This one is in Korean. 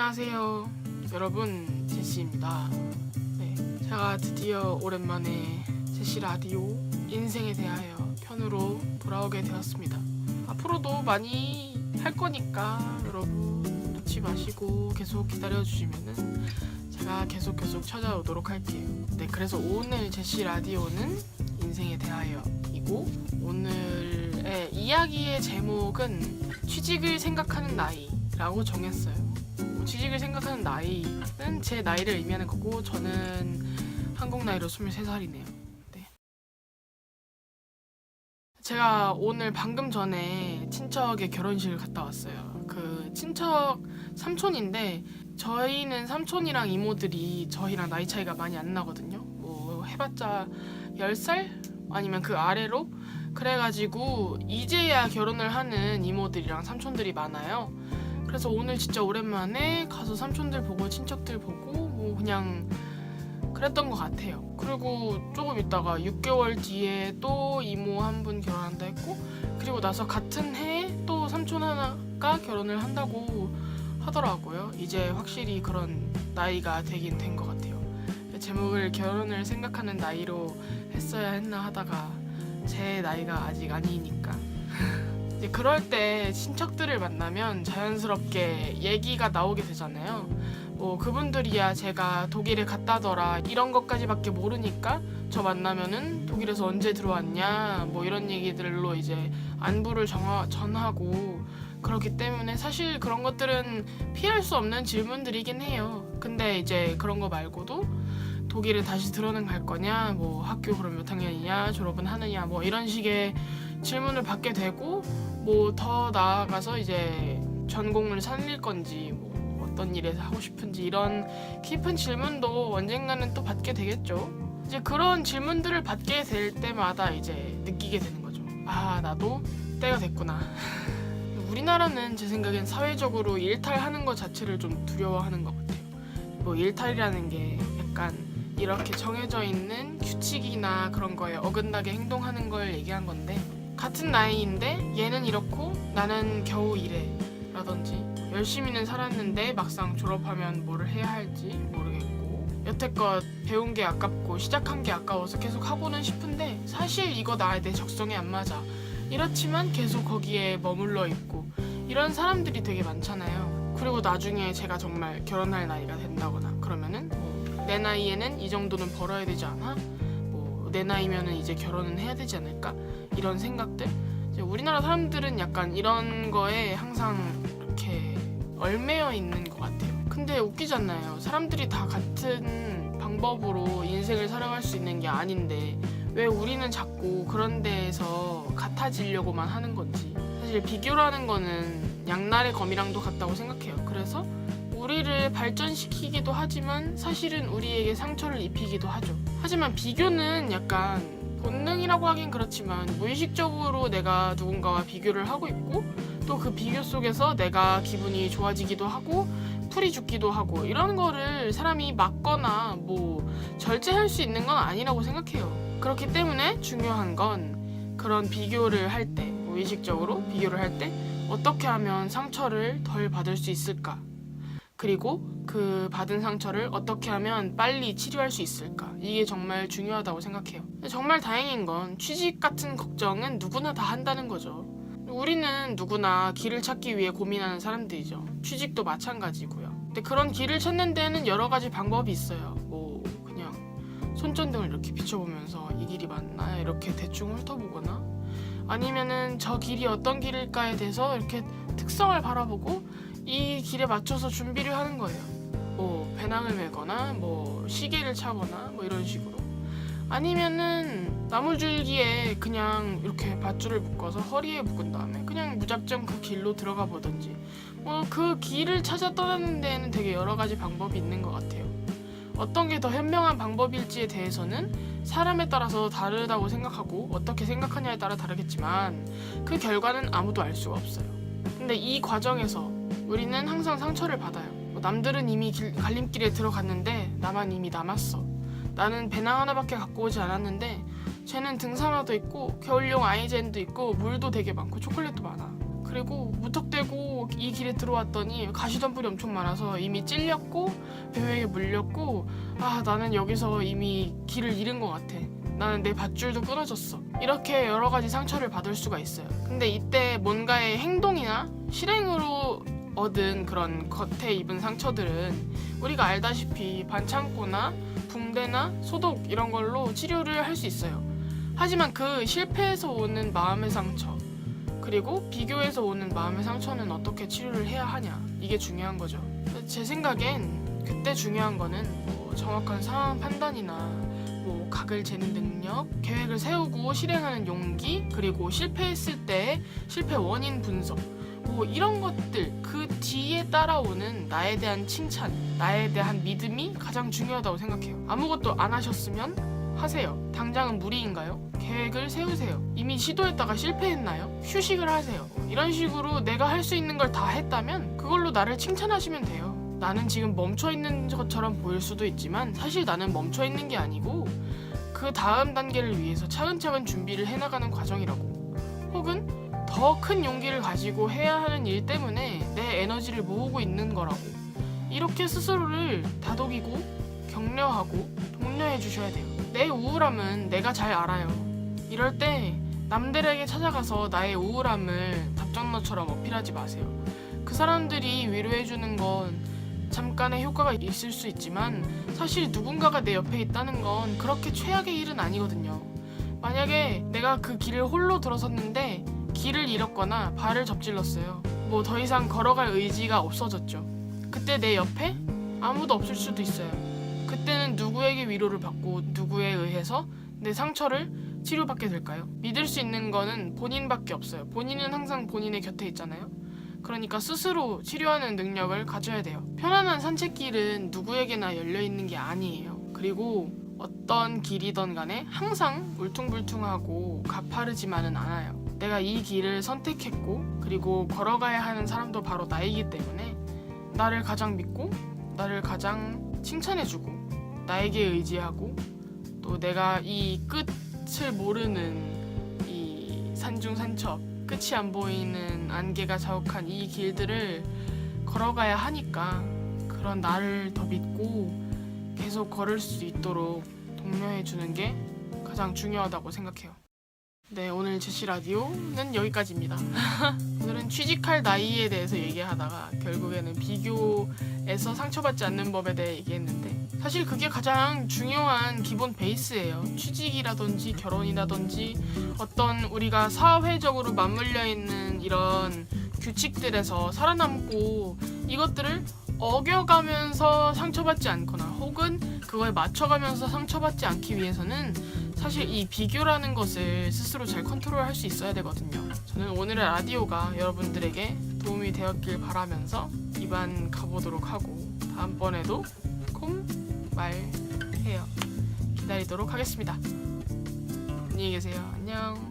안녕하세요. 여러분, 제시입니다. 네, 제가 드디어 오랜만에 제시 라디오 인생에 대하여 편으로 돌아오게 되었습니다. 앞으로도 많이 할 거니까 여러분 놓지 마시고 계속 기다려 주시면은 제가 계속 계속 찾아오도록 할게요. 네, 그래서 오늘 제시 라디오는 인생에 대하여이고 오늘의 이야기의 제목은 취직을 생각하는 나이라고 정했어요. 뭐 취직을 생각하는 나이는 제 나이를 의미하는 거고 저는 한국 나이로 23살이네요. 네. 제가 오늘 방금 전에 친척의 결혼식을 갔다 왔어요. 그 친척 삼촌인데 저희는 삼촌이랑 이모들이 저희랑 나이 차이가 많이 안 나거든요. 뭐 해봤자 10살 아니면 그 아래로 그래가지고 이제야 결혼을 하는 이모들이랑 삼촌들이 많아요. 그래서 오늘 진짜 오랜만에 가서 삼촌들 보고 친척들 보고 뭐 그냥 그랬던 것 같아요. 그리고 조금 있다가 6개월 뒤에 또 이모 한 분 결혼한다 했고 그리고 나서 같은 해에 또 삼촌 하나가 결혼을 한다고 하더라고요. 이제 확실히 그런 나이가 되긴 된 것 같아요. 제목을 결혼을 생각하는 나이로 했어야 했나 하다가 제 나이가 아직 아니니까. 그럴 때 친척들을 만나면 자연스럽게 얘기가 나오게 되잖아요. 뭐 그분들이야 제가 독일에 갔다더라 이런 것까지밖에 모르니까 저 만나면은 독일에서 언제 들어왔냐 뭐 이런 얘기들로 이제 안부를 정하, 전하고 그렇기 때문에 사실 그런 것들은 피할 수 없는 질문들이긴 해요. 근데 이제 그런 거 말고도 독일에 다시 들어는 갈 거냐, 뭐 학교 그럼 몇 학년이냐, 졸업은 하느냐, 뭐 이런 식의 질문을 받게 되고 뭐 더 나아가서 이제 전공을 살릴 건지 뭐 어떤 일에서 하고 싶은지 이런 깊은 질문도 언젠가는 또 받게 되겠죠. 이제 그런 질문들을 받게 될 때마다 이제 느끼게 되는 거죠. 아 나도 때가 됐구나. 우리나라는 제 생각엔 사회적으로 일탈하는 것 자체를 좀 두려워하는 것 같아요. 뭐 일탈이라는 게 약간 이렇게 정해져 있는 규칙이나 그런 거에 어긋나게 행동하는 걸 얘기한 건데 같은 나이인데 얘는 이렇고 나는 겨우 이래 라든지 열심히는 살았는데 막상 졸업하면 뭐를 해야 할지 모르겠고 여태껏 배운 게 아깝고 시작한 게 아까워서 계속 하고는 싶은데 사실 이거 나에 내 적성에 안 맞아 이렇지만 계속 거기에 머물러 있고 이런 사람들이 되게 많잖아요 그리고 나중에 제가 정말 결혼할 나이가 된다거나 그러면은 뭐, 내 나이에는 이 정도는 벌어야 되지 않아? 뭐내 나이면은 이제 결혼은 해야 되지 않을까? 이런 생각들 우리나라 사람들은 약간 이런 거에 항상 이렇게 얼매여 있는 것 같아요. 근데 웃기잖아요. 사람들이 다 같은 방법으로 인생을 살아갈 수 있는 게 아닌데 왜 우리는 자꾸 그런 데에서 같아지려고만 하는 건지 사실 비교라는 거는 양날의 검이랑도 같다고 생각해요. 그래서 우리를 발전시키기도 하지만 사실은 우리에게 상처를 입히기도 하죠. 하지만 비교는 약간 본능이라고 하긴 그렇지만 무의식적으로 내가 누군가와 비교를 하고 있고 또 그 비교 속에서 내가 기분이 좋아지기도 하고 풀이 죽기도 하고 이런 거를 사람이 막거나 뭐 절제할 수 있는 건 아니라고 생각해요. 그렇기 때문에 중요한 건 그런 비교를 할 때 무의식적으로 비교를 할 때 어떻게 하면 상처를 덜 받을 수 있을까? 그리고 그 받은 상처를 어떻게 하면 빨리 치료할 수 있을까? 이게 정말 중요하다고 생각해요. 정말 다행인 건 취직 같은 걱정은 누구나 다 한다는 거죠. 우리는 누구나 길을 찾기 위해 고민하는 사람들이죠. 취직도 마찬가지고요. 근데 그런 길을 찾는 데는 여러 가지 방법이 있어요. 뭐 그냥 손전등을 이렇게 비춰보면서 이 길이 맞나 이렇게 대충 훑어보거나 아니면은 저 길이 어떤 길일까에 대해서 이렇게 특성을 바라보고 이 길에 맞춰서 준비를 하는 거예요. 뭐 배낭을 메거나 뭐 시계를 차거나 뭐 이런 식으로. 아니면은 나무줄기에 그냥 이렇게 밧줄을 묶어서 허리에 묶은 다음에 그냥 무작정 그 길로 들어가 보든지 뭐 그 길을 찾아 떠나는 데에는 되게 여러 가지 방법이 있는 것 같아요. 어떤 게 더 현명한 방법일지에 대해서는 사람에 따라서 다르다고 생각하고 어떻게 생각하냐에 따라 다르겠지만 그 결과는 아무도 알 수가 없어요. 근데 이 과정에서 우리는 항상 상처를 받아요. 뭐 남들은 이미 길- 갈림길에 들어갔는데 나만 이미 남았어. 나는 배낭 하나밖에 갖고 오지 않았는데 쟤는 등산화도 있고 겨울용 아이젠도 있고 물도 되게 많고 초콜릿도 많아. 그리고 무턱대고 이 길에 들어왔더니 가시덤불이 엄청 많아서 이미 찔렸고 뱀에게 물렸고 아 나는 여기서 이미 길을 잃은 것 같아. 나는 내 밧줄도 끊어졌어. 이렇게 여러 가지 상처를 받을 수가 있어요. 근데 이때 뭔가의 행동이나 실행으로 얻은 그런 겉에 입은 상처들은 우리가 알다시피 반창고나 붕대나 소독 이런 걸로 치료를 할 수 있어요. 하지만 그 실패에서 오는 마음의 상처 그리고 비교에서 오는 마음의 상처는 어떻게 치료를 해야 하냐 이게 중요한 거죠. 제 생각엔 그때 중요한 거는 뭐 정확한 상황 판단이나 뭐 각을 재는 능력, 계획을 세우고 실행하는 용기, 그리고 실패했을 때 실패 원인 분석, 뭐 이런 것들 그 뒤에 따라오는 나에 대한 칭찬, 나에 대한 믿음이 가장 중요하다고 생각해요. 아무것도 안 하셨으면 하세요. 당장은 무리인가요? 계획을 세우세요. 이미 시도했다가 실패했나요? 휴식을 하세요. 이런 식으로 내가 할 수 있는 걸 다 했다면 그걸로 나를 칭찬하시면 돼요. 나는 지금 멈춰 있는 것처럼 보일 수도 있지만 사실 나는 멈춰 있는 게 아니고 그 다음 단계를 위해서 차근차근 준비를 해나가는 과정이라고. 혹은 더 큰 용기를 가지고 해야 하는 일 때문에 내 에너지를 모으고 있는 거라고. 이렇게 스스로를 다독이고 격려하고 독려해 주셔야 돼요. 내 우울함은 내가 잘 알아요. 이럴 때 남들에게 찾아가서 나의 우울함을 답정너처럼 어필하지 마세요. 그 사람들이 위로해 주는 건 잠깐의 효과가 있을 수 있지만 사실 누군가가 내 옆에 있다는 건 그렇게 최악의 일은 아니거든요. 만약에 내가 그 길을 홀로 들어섰는데 길을 잃었거나 발을 접질렀어요. 뭐 더 이상 걸어갈 의지가 없어졌죠. 그때 내 옆에 아무도 없을 수도 있어요. 그때는 누구에게 위로를 받고 누구에 의해서 내 상처를 치료받게 될까요? 믿을 수 있는 거는 본인밖에 없어요. 본인은 항상 본인의 곁에 있잖아요. 그러니까 스스로 치료하는 능력을 가져야 돼요. 편안한 산책길은 누구에게나 열려 있는 게 아니에요. 그리고 어떤 길이든 간에 항상 울퉁불퉁하고 가파르지만은 않아요. 내가 이 길을 선택했고 그리고 걸어가야 하는 사람도 바로 나이기 때문에 나를 가장 믿고 나를 가장 칭찬해주고 나에게 의지하고 또 내가 이 끝을 모르는 이 산중 산첩 끝이 안 보이는 안개가 자욱한 이 길들을 걸어가야 하니까 그런 나를 더 믿고 계속 걸을 수 있도록 독려해 주는 게 가장 중요하다고 생각해요. 네, 오늘 제시 라디오는 여기까지입니다. 오늘은 취직할 나이에 대해서 얘기하다가 결국에는 비교에서 상처받지 않는 법에 대해 얘기했는데 사실 그게 가장 중요한 기본 베이스예요. 취직이라든지 결혼이라든지 어떤 우리가 사회적으로 맞물려 있는 이런 규칙들에서 살아남고 이것들을 어겨가면서 상처받지 않거나 혹은 그거에 맞춰가면서 상처받지 않기 위해서는 사실 이 비교라는 것을 스스로 잘 컨트롤할 수 있어야 되거든요. 저는 오늘의 라디오가 여러분들에게 도움이 되었길 바라면서 이만 가보도록 하고 다음번에도 콤 말해요. 기다리도록 하겠습니다. 안녕히 계세요. 안녕.